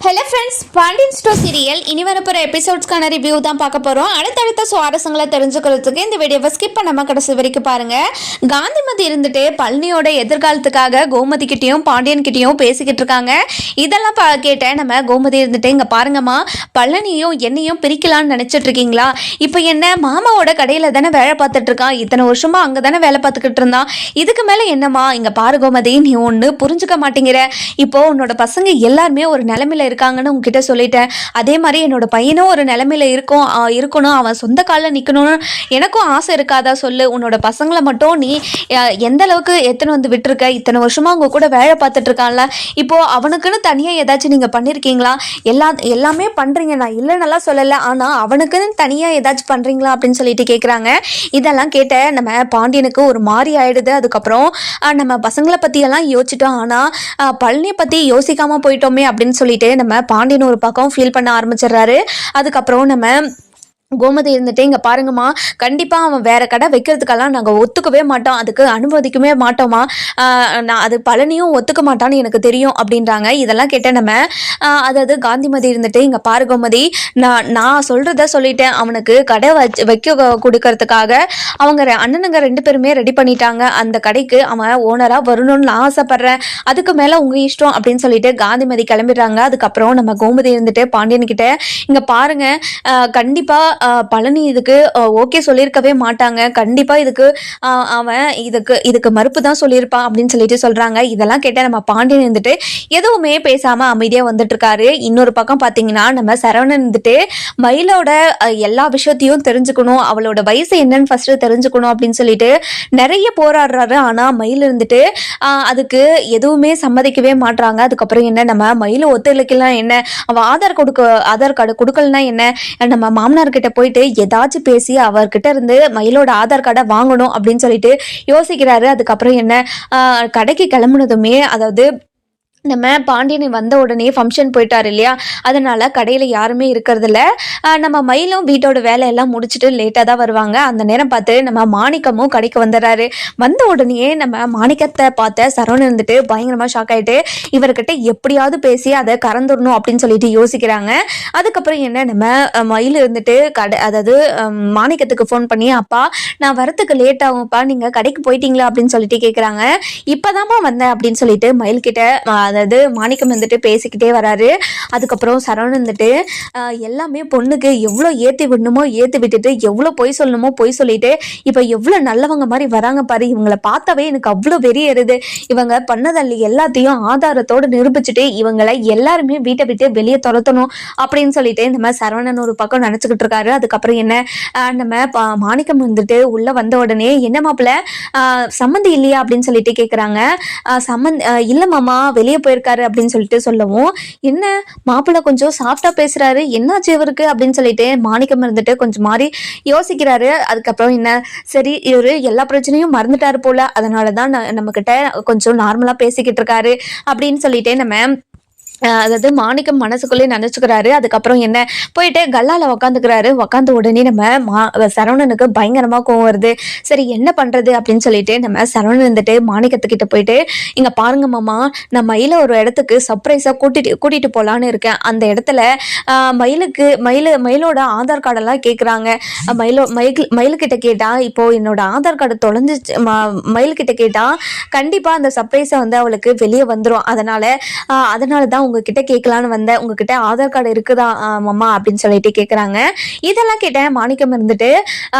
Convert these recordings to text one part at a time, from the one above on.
Hello friends Pandian store serial இனி வரப்போகிற எபிசோட்ஸ்க்கான review தான் பார்க்க போகிறோம் அடுத்தடுத்த சுவாரஸ்யங்களை தெரிஞ்சுக்கிறதுக்கு இந்த வீடியோவை ஸ்கிப் பண்ணாமல் கடைசி வரைக்கும் பாருங்கள் காந்திமதி இருந்துட்டு பழனியோட எதிர்காலத்துக்காக கோமதி கிட்டேயும் பாண்டியன் கிட்டேயும் பேசிக்கிட்டு இருக்காங்க. இதெல்லாம் பா கேட்டேன் நம்ம கோமதி இருந்துட்டு இங்கே பாருங்கம்மா பழனியும் என்னையும் பிரிக்கலாம்னு நினச்சிட்டு இருக்கீங்களா? இப்போ என்ன மாமாவோட கடையில் தானே வேலை பார்த்துட்டு இருக்கான். இத்தனை வருஷமாக அங்கே தானே வேலை பார்த்துக்கிட்டு இருந்தான். இதுக்கு மேலே என்னம்மா? இங்கே பாரு கோமதி நீ ஒன்று புரிஞ்சுக்க மாட்டேங்கிற. இப்போ உன்னோட பசங்க எல்லாருமே ஒரு நிலமையில இருக்காங்கன்னு உங்ககிட்ட சொல்லிட்டேன். அதே மாதிரி என்னோட பையனும் ஒரு நிலமையில இருக்கும் இருக்கணும். அவன் சொந்த காலில் நிற்கணும்னு எனக்கும் ஆசை இருக்காதா சொல்லு. உன்னோட பசங்களை மட்டும் நீ எந்த அளவுக்கு எத்தனை வந்து விட்டுருக்க? இத்தனை வருஷமா அவங்க கூட வேலை பார்த்துட்டு இருக்கான்ல. இப்போ அவனுக்குன்னு தனியாக ஏதாச்சும் நீங்கள் பண்ணியிருக்கீங்களா எல்லா எல்லாமே பண்ணுறீங்க நான் இல்லைன்னெல்லாம் சொல்லலை. ஆனால் அவனுக்குன்னு தனியாக ஏதாச்சும் பண்ணுறீங்களா அப்படின்னு சொல்லிட்டு கேட்குறாங்க இதெல்லாம் கேட்ட நம்ம பாண்டியனுக்கு ஒரு மாதிரி ஆயிடுது. அதுக்கப்புறம் நம்ம பசங்களை பற்றியெல்லாம் யோசிச்சிட்டோம். ஆனால் பழனியை பற்றி யோசிக்காமல் போயிட்டோமே அப்படின்னு சொல்லிட்டு நம்ம பாண்டியன் ஒரு பக்கம் ஃபீல் பண்ண ஆரம்பிச்சிடுறாரு. அதுக்கப்புறம் நம்ம கோமதி இருந்துட்டு இங்கே பாருங்கம்மா கண்டிப்பாக அவன் வேற கடை வைக்கிறதுக்கெல்லாம் நாங்கள் ஒத்துக்கவே மாட்டோம். அதுக்கு அனுமதிக்கவே மாட்டோமா நான் அது பழனியும் ஒத்துக்க மாட்டான்னு எனக்கு தெரியும் அப்படின்றாங்க. இதெல்லாம் கேட்ட நம்ம அதாவது காந்திமதி இருந்துட்டு இங்கே பாரு கோமதி நான் நான் சொல்கிறத சொல்லிட்டேன். அவனுக்கு கடை வச்சு வைக்க கொடுக்கறதுக்காக அவங்க அண்ணனுங்க ரெண்டு பேருமே ரெடி பண்ணிட்டாங்க. அந்த கடைக்கு அவன் ஓனராக வரணும்னு நான் ஆசைப்பட்றேன். அதுக்கு மேலே உங்கள் இஷ்டம் அப்படின்னு சொல்லிட்டு காந்திமதி கிளம்பிடுறாங்க. அதுக்கப்புறம் நம்ம கோமதி இருந்துட்டு பாண்டியன் கிட்ட இங்கே பாருங்க கண்டிப்பாக கண்டிப்பா பழனி இதுக்கு ஓகே சொல்லியிருக்கவே மாட்டாங்க. கண்டிப்பாக இதுக்கு அவன் இதுக்கு இதுக்கு மறுப்பு தான் சொல்லியிருப்பான் அப்படின்னு சொல்லிட்டு சொல்கிறாங்க இதெல்லாம் கேட்டால் நம்ம பாண்டியன் இருந்துட்டு எதுவுமே பேசாமல் அமைதியாக வந்துட்டுருக்காரு. இன்னொரு பக்கம் பார்த்தீங்கன்னா நம்ம சரவணன் இருந்துட்டு மயிலோட எல்லா விஷயத்தையும் தெரிஞ்சுக்கணும். அவளோட வயசு என்னன்னு ஃபஸ்ட்டு தெரிஞ்சுக்கணும் அப்படின்னு சொல்லிட்டு நிறைய போராடுறாரு. ஆனால் மயில் இருந்துட்டு அதுக்கு எதுவுமே சம்மதிக்கவே மாட்றாங்க. அதுக்கப்புறம் என்ன நம்ம மயில் ஒத்துழைக்கலாம் என்ன? அவள் ஆதார் கொடுக்க ஆதார் கார்டு கொடுக்கலனா என்ன? நம்ம மாமனார் கிட்ட போயிட்டு ஏதாச்சும் பேசி அவர்கிட்ட இருந்து மயிலோட ஆதார் கார்டை வாங்கணும் அப்படின்னு சொல்லிட்டு யோசிக்கிறாரு. அதுக்கப்புறம் என்ன? கடைக்கு கிளம்புனதுமே அதாவது நம்ம பாண்டியன் வந்த உடனே ஃபங்க்ஷன் போயிட்டார் இல்லையா? அதனால் கடையில் யாருமே இருக்கிறதில்ல. நம்ம மயிலும் வீட்டோட வேலையெல்லாம் முடிச்சுட்டு லேட்டாக தான் வருவாங்க. அந்த நேரம் பார்த்து நம்ம மாணிக்கமும் கடைக்கு வந்துடுறாரு. வந்த உடனே நம்ம மாணிக்கத்தை பார்த்த சரவணன் இருந்துட்டு பயங்கரமாக ஷாக் ஆகிட்டு இவர்கிட்ட எப்படியாவது பேசி அதை கறந்துடணும் அப்படின்னு சொல்லிட்டு யோசிக்கிறாங்க. அதுக்கப்புறம் என்ன நம்ம மயில் இருந்துட்டு கடை அதாவது மாணிக்கத்துக்கு ஃபோன் பண்ணி அப்பா நான் வரத்துக்கு லேட் ஆகும்ப்பா நீங்கள் கடைக்கு போயிட்டீங்களா? அப்படின்னு சொல்லிட்டு கேட்குறாங்க இப்போதாம்மா வந்தேன் அப்படின்னு சொல்லிட்டு மயில் கிட்ட அதாவது மாணிக்கம் வந்துட்டு பேசிக்கிட்டே வராரு. அதுக்கப்புறம் சரவணன் வந்துட்டு எல்லாமே பொண்ணுக்கு எவ்வளோ ஏற்றி விடணுமோ ஏற்றி விட்டுட்டு எவ்வளோ பொய் சொல்லணுமோ பொய் சொல்லிட்டு இப்போ எவ்வளோ நல்லவங்க மாதிரி வராங்க பாரு இவங்களை பார்த்தாவே எனக்கு அவ்வளோ வெறியேறுது இவங்க பண்ணதல்ல எல்லாத்தையும் ஆதாரத்தோடு நிரூபிச்சுட்டு இவங்களை எல்லாருமே வீட்டை விட்டு வெளியே துரத்தணும் அப்படின்னு சொல்லிட்டு நம்ம சரவணன் ஒரு பக்கம் நினச்சிக்கிட்டு இருக்காரு. அதுக்கப்புறம் என்ன நம்ம பா- மாணிக்கம் வந்துட்டு உள்ள வந்த உடனே என்ன மாப்பிள்ள? சம்மந்தி இல்லையா? அப்படின்னு சொல்லிட்டு கேட்குறாங்க சம்மந்த் இல்லை மாமா வெளியே போயிருக்காரு அப்படின்னு சொல்லிட்டு சொல்லவும் என்ன மாப்பிள்ளை கொஞ்சம் சாஃப்டா பேசுறாரு என்னாச்சு இவருக்கு? அப்படின்னு சொல்லிட்டு மாணிக்கம் இருந்துட்டு கொஞ்சம் மாதிரி யோசிக்கிறாரு. அதுக்கப்புறம் என்ன சரி இவர் எல்லா பிரச்சனையும் மறந்துட்டாரு போல அதனால தான் நம்ம கிட்ட கொஞ்சம் நார்மலா பேசிக்கிட்டு இருக்காரு அப்படின்னு சொல்லிட்டு நம்ம அதாவது மாணிக்கம் மனசுக்குள்ளே நினச்சிக்கிறாரு. அதுக்கப்புறம் என்ன? போயிட்டு கல்லால உக்காந்துக்கிறாரு. உக்காந்த உடனே நம்ம மா சரவணனுக்கு பயங்கரமாக கோவம் வருது. சரி என்ன பண்ணுறது அப்படின்னு சொல்லிட்டு நம்ம சரவணன் இருந்துட்டு மாணிக்கத்துக்கிட்ட போயிட்டு இங்கே பாருங்க மாமா நான் மயில ஒரு இடத்துக்கு சர்ப்ரைஸாக கூட்டிட்டு கூட்டிகிட்டு போகலான்னு இருக்கேன். அந்த இடத்துல மயிலுக்கு மயில் மயிலோட ஆதார் கார்டெல்லாம் கேட்குறாங்க மயிலோ மயில் மயிலுக்கிட்ட கேட்டால் இப்போது என்னோட ஆதார் கார்டு தொலைஞ்சிச்சு ம- மயிலுக்கிட்ட கேட்டால் கண்டிப்பாக அந்த சர்ப்ரைஸை வந்து அவளுக்கு வெளியே வந்துடும் அதனால் அதனால தான் உங்ககிட்ட கேட்கலான்னு வந்தேன். உங்ககிட்ட ஆதார் கார்டு இருக்குதா மம்மா மாமா அப்படின்னு சொல்லிட்டு கேட்குறாங்க இதெல்லாம் கேட்டேன் மாணிக்கம் இருந்துட்டு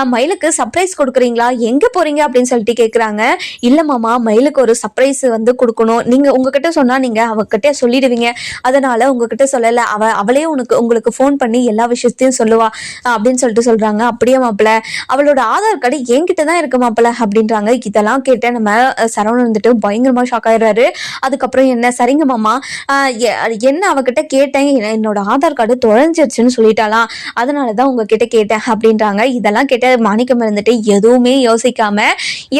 மயிலுக்கு சர்ப்ரைஸ் கொடுக்குறீங்களா? எங்கே போகிறீங்க அப்படின்னு சொல்லிட்டு கேட்குறாங்க இல்லை மாமா மயிலுக்கு ஒரு சர்ப்ரைஸ் வந்து கொடுக்கணும். நீங்கள் உங்ககிட்ட சொன்னால் நீங்கள் அவகிட்ட சொல்லிடுவீங்க. அதனால உங்ககிட்ட சொல்லலை. அவ அவளே உனக்கு உங்களுக்கு ஃபோன் பண்ணி எல்லா விஷயத்தையும் சொல்லுவா. அப்படின்னு சொல்லிட்டு சொல்கிறாங்க அப்படியே மாப்பிள்ள அவளோட ஆதார் கார்டு என்கிட்ட தான் இருக்கு மாப்பிள்ள அப்படின்றாங்க. இதெல்லாம் கேட்டேன் நம்ம சரவணன் வந்துட்டு பயங்கரமாக ஷாக் ஆயிடுறாரு. அதுக்கப்புறம் என்ன? சரிங்க மாமா. எ- என்ன அவகிட்ட கேட்டேன்? என்னோட ஆதார் கார்டு தொலைஞ்சிருச்சுன்னு சொல்லிட்டாலாம் அதனால தான் உங்ககிட்ட கேட்டேன் அப்படின்றாங்க. இதெல்லாம் கேட்ட மாணிக்கம் இருந்துட்டு எதுவுமே யோசிக்காம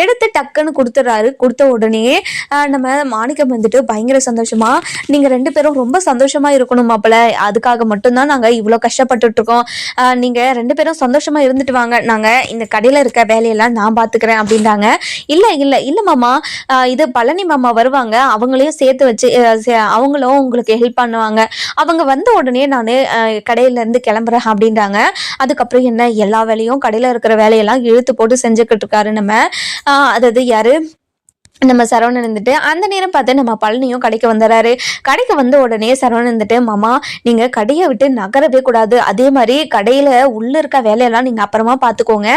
எடுத்து டக்குன்னு கொடுத்துட்றாரு. கொடுத்த உடனே நம்ம மாணிக்கம் வந்துட்டு பயங்கர சந்தோஷமா நீங்க ரெண்டு பேரும் ரொம்ப சந்தோஷமா இருக்கணும் மாப்பிள்ள அதுக்காக மட்டும்தான் நாங்க இவ்வளோ கஷ்டப்பட்டுட்டு இருக்கோம் நீங்க ரெண்டு பேரும் சந்தோஷமா இருந்துட்டு வாங்க. நாங்க இந்த கடையில இருக்க வேலையெல்லாம் நான் பாத்துக்கிறேன் அப்படின்றாங்க. இல்ல இல்ல இல்ல மாமா. இது பழனி மாமா வருவாங்க. அவங்களையும் சேர்த்து வச்சு சே- அவங்களும் உங்களுக்கு உங்களுக்கு ஹெல்ப் பண்ணுவாங்க. அவங்க வந்த உடனே நான் கடையிலேருந்து கிளம்புறேன் அப்படின்றாங்க. அதுக்கப்புறம் என்ன எல்லா வேலையும் கடையில் இருக்கிற வேலையெல்லாம் இழுத்து போட்டு செஞ்சுக்கிட்டு இருக்காரு நம்ம. அதாவது யாரு? நம்ம சரவணன் இருந்துட்டு அந்த நேரம் பார்த்து நம்ம பழனியும் கடைக்கு வந்துடுறாரு கடைக்கு வந்த உடனே சரவணன் இருந்துட்டு மாமா நீங்க கடையை விட்டு நகரவே கூடாது. அதே மாதிரி கடையில உள்ள இருக்க வேலையெல்லாம் நீங்க அப்புறமா பார்த்துக்கோங்க.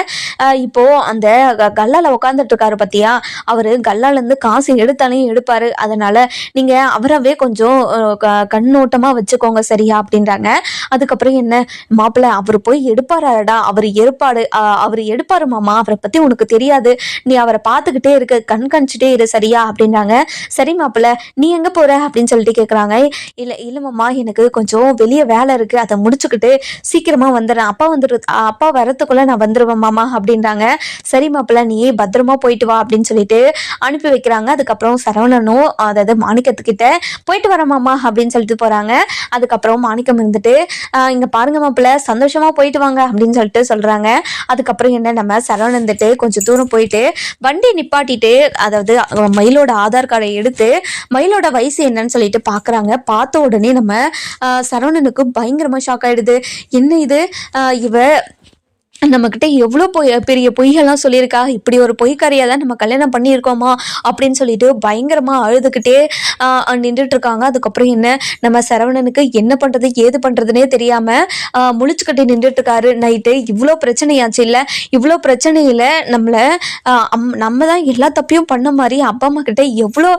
இப்போது இப்போ அந்த க- கல்லால உட்காந்துட்டு இருக்காரு பத்தியா? அவரு கல்லால இருந்து காசு எடுத்தாலையும் எடுப்பாரு. அதனால நீங்க அவரவே கொஞ்சம் க- கண்ணோட்டமா வச்சுக்கோங்க சரியா? அப்படின்றாங்க. அதுக்கப்புறம் என்ன? மாப்பிள்ளை அவர் போய் எடுப்பாராடா. அவர் ஏற்பாடு அவர் எடுப்பாரு மாமா. அவரை பத்தி உனக்கு தெரியாது. நீ அவரை பார்த்துக்கிட்டே இருக்க. கண்காணிச்சுட்டே இரு சரியா அப்படின்றாங்க. சரி மாப்பிள்ள நீ எங்கே போகிற அப்படின்னு சொல்லிட்டு கேட்குறாங்க இல்லை இல்லை மாமா எனக்கு கொஞ்சம் வெளியே வேலை இருக்குது அதை முடிச்சுக்கிட்டு சீக்கிரமாக வந்துடுறேன். அப்பா வந்துரு அப்பா வரத்துக்குள்ளே நான் வந்துடுவேன் மாமா அப்படின்றாங்க. சரி மாப்பிள்ள நீ பத்திரமா போயிட்டு வா அப்படின்னு சொல்லிட்டு அனுப்பி வைக்கிறாங்க. அதுக்கப்புறம் சரவணனும் அதாவது மாணிக்கத்துக்கிட்ட போயிட்டு வர மாமா அப்படின்னு சொல்லிட்டு போகிறாங்க அதுக்கப்புறம் மாணிக்கம் இருந்துட்டு இங்கே பாருங்க மாப்பிள்ள சந்தோஷமாக போயிட்டு வாங்க அப்படின்னு சொல்லிட்டு சொல்கிறாங்க அதுக்கப்புறம் என்ன நம்ம சரவணன் இருந்துட்டு கொஞ்சம் தூரம் போயிட்டு வண்டி நிப்பாட்டிட்டு அதாவது மயிலோட ஆதார் கார்டை எடுத்து மயிலோட வயசு என்னன்னு சொல்லிட்டு பார்க்குறாங்க பார்த்த உடனே நம்ம சரவணனுக்கு பயங்கரமாக ஷாக் ஆகிடுது என்ன இது? இவ நம்மக்கிட்ட எவ்வளோ பொய் பெரிய பொய்கள்லாம் சொல்லியிருக்கா? இப்படி ஒரு பொய்க்காரியை தான் நம்ம கல்யாணம் பண்ணியிருக்கோமா? அப்படின்னு சொல்லிட்டு பயங்கரமாக அழுதுகிட்டே நின்றுட்டு இருக்காங்க அதுக்கப்புறம் என்ன? நம்ம சரவணனுக்கு என்ன பண்ணுறது ஏது பண்ணுறதுனே தெரியாமல் முழிச்சுக்கிட்டு நின்றுட்டு இருக்காரு நைட்டு இவ்வளோ பிரச்சனையாச்சு இல்லை. இவ்வளோ பிரச்சனையில் நம்மளை அம்- நம்ம தான் எல்லா தப்பையும் பண்ண மாதிரி அப்பா அம்மா கிட்ட எவ்வளோ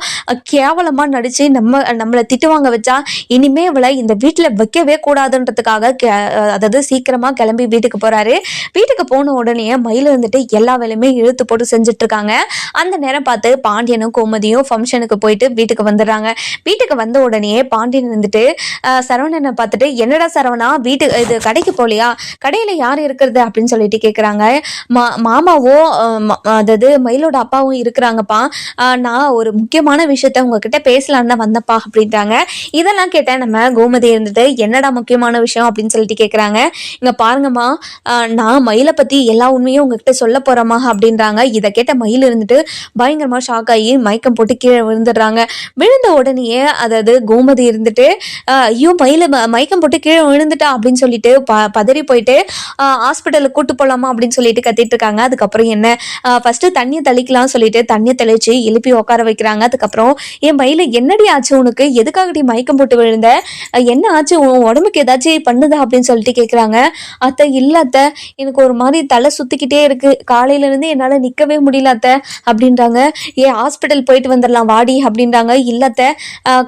கேவலமாக நடித்து நம்ம நம்மளை திட்டு வாங்க வச்சா இனிமே இவளை இந்த வீட்டில் வைக்கவே கூடாதுன்றதுக்காக கே அதாவது சீக்கிரமாக கிளம்பி வீட்டுக்கு போகிறாரு வீட்டுக்கு போன உடனே மயில் வந்துட்டு எல்லா வேலையுமே இழுத்து போட்டு செஞ்சுட்டு இருக்காங்க அந்த நேரம் பார்த்து பாண்டியனும் கோமதியும் ஃபங்க்ஷனுக்கு போயிட்டு வீட்டுக்கு வந்துடுறாங்க. வீட்டுக்கு வந்த உடனே பாண்டியன் வந்துட்டு சரவணனை பார்த்துட்டு என்னடா சரவணா வீட்டு இது கடைக்கு போகலையா கடையில் யார் இருக்கிறது? அப்படின்னு சொல்லிட்டு கேட்குறாங்க மா மாமாவும் அதாவது மயிலோட அப்பாவும் இருக்கிறாங்கப்பா. ஆஹ் நான் ஒரு முக்கியமான விஷயத்த உங்ககிட்ட பேசலான்னு தான் வந்தப்பா அப்படின்றாங்க. இதெல்லாம் கேட்டேன் நம்ம கோமதி இருந்துட்டு என்னடா முக்கியமான விஷயம்? அப்படின்னு சொல்லிட்டு கேட்குறாங்க இங்கே பாருங்கம்மா நான் மயிலை பற்றி எல்லா உண்மையும் உங்ககிட்ட சொல்ல போகிறோமா அப்படின்றாங்க. இதை கேட்ட மயில் இருந்துட்டு பயங்கரமாக ஷாக் ஆகி மயக்கம் போட்டு கீழே விழுந்துடுறாங்க. விழுந்த உடனேயே அதாவது கோமதி இருந்துட்டு ஐயோ மயில மயக்கம் போட்டு கீழே விழுந்துட்டா அப்படின்னு சொல்லிட்டு ப பதறி போயிட்டு ஹாஸ்பிட்டலுக்கு கூட்டு போகலாமா அப்படின்னு சொல்லிட்டு கத்திட்டு இருக்காங்க. அதுக்கப்புறம் என்ன? ஃபர்ஸ்ட் தண்ணியை தெளிக்கலாம் சொல்லிட்டு தண்ணியை தெளிச்சு எழுப்பி உட்கார வைக்கிறாங்க. அதுக்கப்புறம் என் மயில என்னடி ஆச்சு உனக்கு? எதுக்காகடி மயக்கம் போட்டு விழுந்த? என்ன ஆச்சு? உன் உடம்புக்கு ஏதாச்சும் பண்ணுதா? அப்படின்னு சொல்லிட்டு கேட்குறாங்க அத்தை இல்லை அத்தை. எனக்கு ஒரு மாதிரி தலை சுத்திக்கிட்டே இருக்கு. காலையில இருந்து என்னால நிக்கவே முடியல அத்தை அப்படின்றாங்க. ஏன் ஹாஸ்பிட்டல் போயிட்டு வந்துடலாம் வாடி அப்படின்றாங்க. இல்லத்த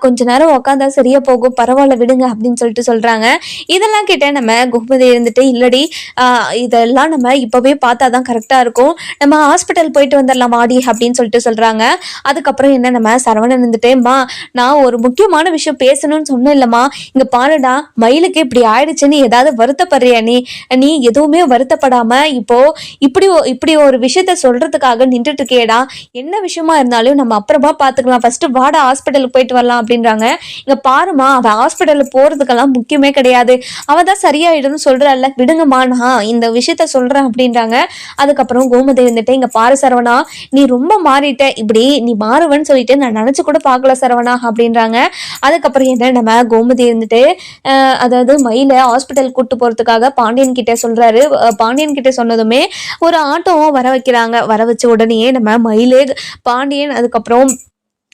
கொஞ்ச நேரம் உக்காந்தா சரியா போகும். பரவாயில்ல விடுங்க அப்படின்னு சொல்லிட்டு சொல்றாங்க. இதெல்லாம் கேட்ட நம்ம குஹமதி இருந்துட்டு இல்லடி இதெல்லாம் நம்ம இப்பவே பார்த்தா தான் கரெக்டா இருக்கும். நம்ம ஹாஸ்பிட்டல் போயிட்டு வந்துடலாம் வாடி அப்படின்னு சொல்லிட்டு சொல்றாங்க. அதுக்கப்புறம் என்ன நம்ம சரவணன் இருந்துட்டேம்மா நான் ஒரு முக்கியமான விஷயம் பேசணும்னு சொன்னேன் இல்லம்மா. இங்க பாருடா மயிலுக்கு இப்படி ஆயிடுச்சுன்னு ஏதாவது வருத்தப்படுறியா நீ? நீ எதுவுமே வருத்தப்படாம இப்போ இப்படி இப்படி ஒரு விஷயத்த சொல்றதுக்காக நின்றுட்டு இருக்கேடா என்ன விஷயமா இருந்தாலும் நம்ம அப்புறமா பாத்துக்கலாம். ஃபர்ஸ்ட் வாடா ஹாஸ்பிட்டலுக்கு போயிட்டு வரலாம் அப்படின்றாங்க. இங்க பாருமா அவ ஹாஸ்பிட்டலுக்கு போறதுக்கெல்லாம் முக்கியமே கிடையாது. அவ தான் சரியாயிடும்னு சொல்றல்ல விடுங்கம்மா நான் இந்த விஷயத்த சொல்றேன் அப்படின்றாங்க. அதுக்கப்புறம் கோமதி வந்துட்டு இங்க பாரு சரவணா நீ ரொம்ப மாறிட்ட. இப்படி நீ மாறுவன்னு சொல்லிட்டு நான் நினைச்சு கூட பார்க்கல சரவணா அப்படின்றாங்க. அதுக்கப்புறம் என்ன நம்ம கோமதி இருந்துட்டு அதாவது மயில ஹாஸ்பிட்டல் கூட்டு போறதுக்காக பாண்டியன் கிட்ட சொல்றாரு. பாண்டியன் கிட்ட சொன்னதுமே ஒரு ஆட்டோவும் வர வைக்கிறாங்க. வர வச்ச உடனே நம்ம மயிலே பாண்டியன் அதுக்கப்புறம்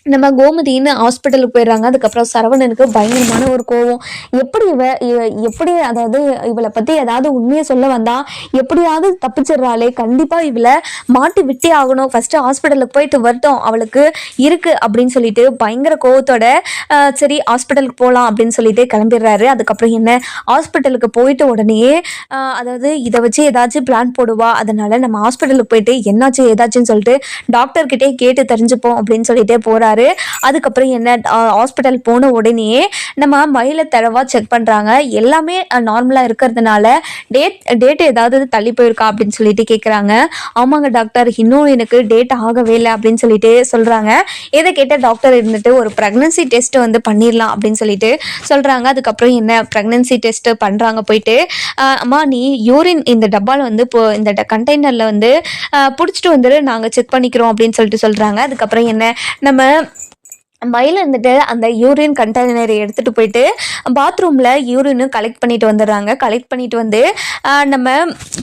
நம்ம கோமதின்னு ஹாஸ்பிட்டலுக்கு போயிடுறாங்க. அதுக்கப்புறம் சரவணனுக்கு பயங்கரமான ஒரு கோவம். எப்படி இவ இவ எப்படி அதாவது இவளை பத்தி ஏதாவது உண்மையை சொல்ல வந்தா எப்படியாவது தப்பிச்சிடுறாளே. கண்டிப்பா இவளை மாட்டி விட்டே ஆகணும். ஃபர்ஸ்ட் ஹாஸ்பிட்டலுக்கு போயிட்டு வரட்டும். அவளுக்கு இருக்கு அப்படின்னு சொல்லிட்டு பயங்கர கோவத்தோட சரி ஹாஸ்பிட்டலுக்கு போகலாம் அப்படின்னு சொல்லிட்டு கிளம்பிடுறாரு. அதுக்கப்புறம் என்ன? ஹாஸ்பிட்டலுக்கு போயிட்டு உடனே அதாவது இதை வச்சு ஏதாச்சும் பிளான் போடுவா. அதனால நம்ம ஹாஸ்பிட்டலுக்கு போயிட்டு என்னாச்சு ஏதாச்சுன்னு சொல்லிட்டு டாக்டர் கிட்டே கேட்டு தெரிஞ்சுப்போம் அப்படின்னு சொல்லிட்டே போறாரு அதுக்கப்புறம் என்ன ஹாஸ்பிட்டல் போன உடனே நம்ம மயில தடவா செக் பண்றாங்க. எல்லாமே நார்மலா இருக்கிறதுனால டேட் டேட் ஏதாவது தள்ளி போயிருக்கா அப்படின்னு சொல்லிட்டு கேட்குறாங்க ஆமாங்க டாக்டர் இன்னும் எனக்கு டேட் ஆகவே இல்லை அப்படின்னு சொல்லிட்டு சொல்றாங்க. இதை கேட்ட டாக்டர் இருந்துட்டு ஒரு ப்ரெக்னன்சி டெஸ்ட் வந்து பண்ணிடலாம் அப்படின்னு சொல்லிட்டு சொல்றாங்க. அதுக்கப்புறம் என்ன ப்ரெக்னன்சி டெஸ்ட் பண்றாங்க போயிட்டு அம்மா நீ யூரின் இந்த டப்பாவில் வந்து இப்போ இந்த கண்டெய்னரில் வந்து பிடிச்சிட்டு வந்துட்டு நாங்கள் செக் பண்ணிக்கிறோம் அப்படின்னு சொல்லிட்டு சொல்கிறாங்க அதுக்கப்புறம் என்ன நம்ம மயில் இருந்துட்டு அந்த யூரின் கண்டெய்னரை எடுத்துகிட்டு போயிட்டு பாத்ரூமில் யூரின் கலெக்ட் பண்ணிட்டு வந்துடுறாங்க. கலெக்ட் பண்ணிட்டு வந்து நம்ம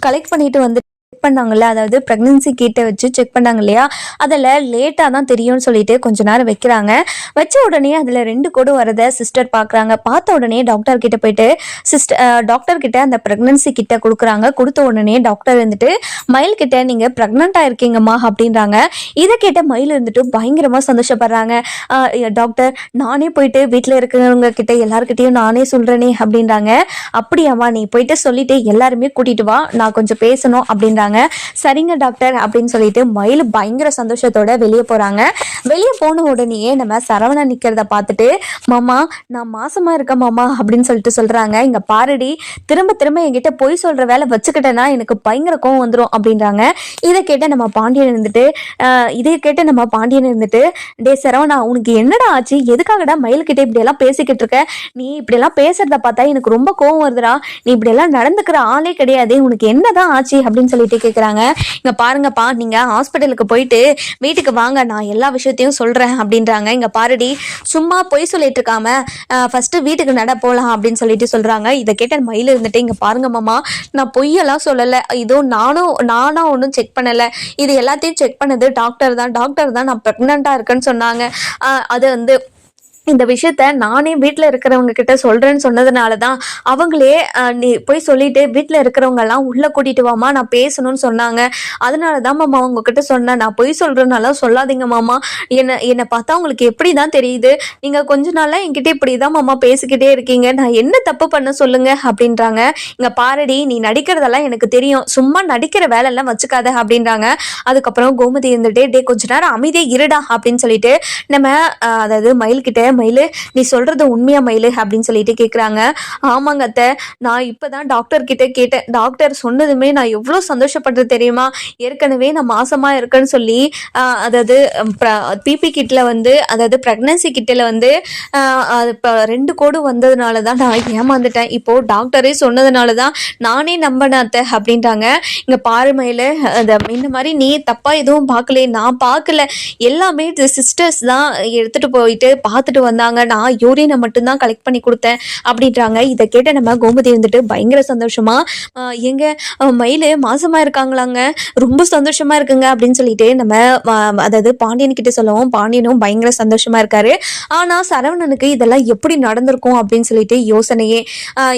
கலெக்ட் பண்ணிட்டு வந்து பண்ணாங்கல்ல? அதாவது ப்ரெக்னன்சி கிட்ட வச்சு செக் பண்ணாங்க இல்லையா? அதில் லேட்டாக தான் தெரியும்னு சொல்லிட்டு கொஞ்ச நேரம் வைக்கிறாங்க. வச்ச உடனே அதில் ரெண்டு கோடு வரத சிஸ்டர் பார்க்குறாங்க பார்த்த உடனே டாக்டர் கிட்ட போயிட்டு சிஸ்டர் டாக்டர் கிட்ட அந்த ப்ரெக்னன்சி கிட்ட கொடுக்குறாங்க. கொடுத்த உடனே டாக்டர் இருந்துட்டு மயில் கிட்ட நீங்கள் ப்ரெக்னெண்ட்டாக இருக்கீங்கம்மா அப்படின்றாங்க. இதை கேட்ட மயில் இருந்துட்டு பயங்கரமாக சந்தோஷப்படுறாங்க. டாக்டர் நானே போயிட்டு வீட்டில் இருக்கிறவங்க கிட்ட எல்லாருக்கிட்டையும் நானே சொல்கிறேனே அப்படின்றாங்க. அப்படியாம்மா நீ போயிட்டு சொல்லிட்டு எல்லாருமே கூட்டிட்டு வா. நான் கொஞ்சம் பேசணும் அப்படின்றாங்க. சரிங்க டாக்டர் அப்படின்னு சொல்லிட்டு மயில் பயங்கர சந்தோஷத்தோட வெளியே போகிறாங்க வெளியே போன உடனேயே நம்ம சரவணன் நிற்கிறத பார்த்துட்டு மாமா நான் மாசமா இருக்கேன் மாமா அப்படின்னு சொல்லிட்டு சொல்கிறாங்க இங்கே பாருடி திரும்ப திரும்ப என்கிட்ட பொய் சொல்கிற வேலை வச்சுக்கிட்டேன்னா எனக்கு பயங்கர கோவம் வந்துடும் அப்படின்றாங்க. இதை கேட்ட நம்ம பாண்டியன் இருந்துட்டு இதை கேட்டு நம்ம பாண்டியன் இருந்துட்டு டே சரவணா உனக்கு என்னடா ஆச்சு? எதுக்காகடா மயில்கிட்ட இப்படியெல்லாம் பேசிக்கிட்டு இருக்க? நீ இப்படியெல்லாம் பேசுறத பார்த்தா எனக்கு ரொம்ப கோவம் வருதுடா. நீ இப்படியெல்லாம் நடந்துக்கிற ஆளே கிடையாது. உனக்கு என்னதான் ஆச்சு? அப்படின்னு சொல்லிட்டு கேட்குறாங்க இங்க பாருங்கப்பா நீங்க ஹாஸ்பிட்டலுக்கு போயிட்டு வீட்டுக்கு வாங்க நான் எல்லா விஷயத்தையும் சொல்றேன் அப்படின்றாங்க. இங்க பாருடி சும்மா பொய் சொல்லிட்டு இருக்காம ஃபர்ஸ்ட் வீட்டுக்கு நட போகலாம் அப்படின்னு சொல்லிட்டு சொல்றாங்க. இதை கேட்ட மயில் இருந்துட்டு இங்க பாருங்க மாமா நான் பொய்யெல்லாம் சொல்லலை. இதோ நானும் நானாக ஒன்றும் செக் பண்ணலை. இது எல்லாத்தையும் செக் பண்ணது டாக்டர் தான். டாக்டர் தான் நான் ப்ரெக்னெண்ட்டாக இருக்கேன்னு சொன்னாங்க. அது வந்து இந்த விஷயத்த நானே வீட்டில் இருக்கிறவங்க கிட்ட சொல்கிறேன்னு சொன்னதுனால தான் அவங்களே நீ போய் சொல்லிட்டு வீட்டில் இருக்கிறவங்க எல்லாம் உள்ளே கூட்டிட்டு வாமா நான் பேசணும்னு சொன்னாங்க. அதனால தான் மாமா உங்ககிட்ட சொன்னேன். நான் பொய் சொல்கிறனால சொல்லாதீங்க மாமா. என்னை என்னை பார்த்தா உங்களுக்கு எப்படி தான் தெரியுது? நீங்கள் கொஞ்ச நாளாக என்கிட்ட இப்படி தான் மாமா பேசிக்கிட்டே இருக்கீங்க. நான் என்ன தப்பு பண்ண சொல்லுங்க அப்படின்றாங்க. இங்கே பாரடி நீ நடிக்கிறதெல்லாம் எனக்கு தெரியும். சும்மா நடிக்கிற வேலையெல்லாம் வச்சுக்காத அப்படின்றாங்க. அதுக்கப்புறம் கோமதி இருந்துட்டு டே கொஞ்ச நேரம் அமைதியே இருடா அப்படின்னு சொல்லிட்டு நம்ம அதாவது மயில்கிட்ட மயிலு நீ சொல்றது உண்மையா மயிலு அப்படின்னு சொல்லிட்டு கேட்குறாங்க ஆமாங்க அத்தை நான் இப்போதான் டாக்டர் கிட்ட கேட்டேன். டாக்டர் சொன்னதுமே நான் எவ்வளோ சந்தோஷப்படுறது தெரியுமா? ஏற்கனவே நான் மாசமா இருக்கேன்னு சொல்லி அதாவது பிபி கிட்ல வந்து அதாவது ப்ரெக்னன்சி கிட்டில் வந்து இப்போ ரெண்டு கோடு வந்ததுனால தான் நான் ஏமாந்துட்டேன். இப்போ டாக்டரே சொன்னதுனால தான் நானே நம்பினேன் அத்தை அப்படின்றாங்க. இங்கே பாருமையில் அந்த இந்த மாதிரி நீ தப்பாக எதுவும் பார்க்கல நான் பார்க்கல. எல்லாமே சிஸ்டர்ஸ் தான் எடுத்துகிட்டு போயிட்டு பார்த்துட்டு வந்தாங்க நான் யூரியனை மட்டும்தான் கலெக்ட் பண்ணி கொடுத்தேன் அப்படின்றாங்க. இதை கேட்ட நம்ம கோமதி வந்துட்டு பயங்கர சந்தோஷமா எங்க மயில் மாசமா இருக்காங்களாங்க? ரொம்ப சந்தோஷமா இருக்குங்க. அப்படின்னு சொல்லிட்டு நம்ம அதாவது பாண்டியன் கிட்ட சொல்லவும் பாண்டியனும் பயங்கர சந்தோஷமா இருக்காரு. ஆனா சரவணனுக்கு இதெல்லாம் எப்படி நடந்திருக்கும் அப்படின்னு சொல்லிட்டு யோசனையே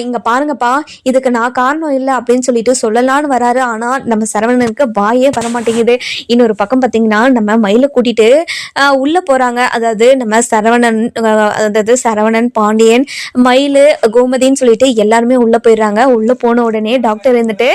இங்க பாருங்கப்பா இதுக்கு நான் காரணம் இல்லை அப்படின்னு சொல்லிட்டு சொல்லலான்னு வராரு. ஆனா நம்ம சரவணனுக்கு வாயே வரமாட்டேங்குது. இன்னொரு பக்கம் பார்த்தீங்கன்னா நம்ம மயிலை கூட்டிட்டு உள்ள போறாங்க. அதாவது நம்ம சரவணன் அதாவது சரவணன் பாண்டியன் மயில் கோமதின்னு சொல்லிட்டு எல்லாருமே உள்ளே போயிடுறாங்க. உள்ளே போன உடனே டாக்டர் இருந்துட்டு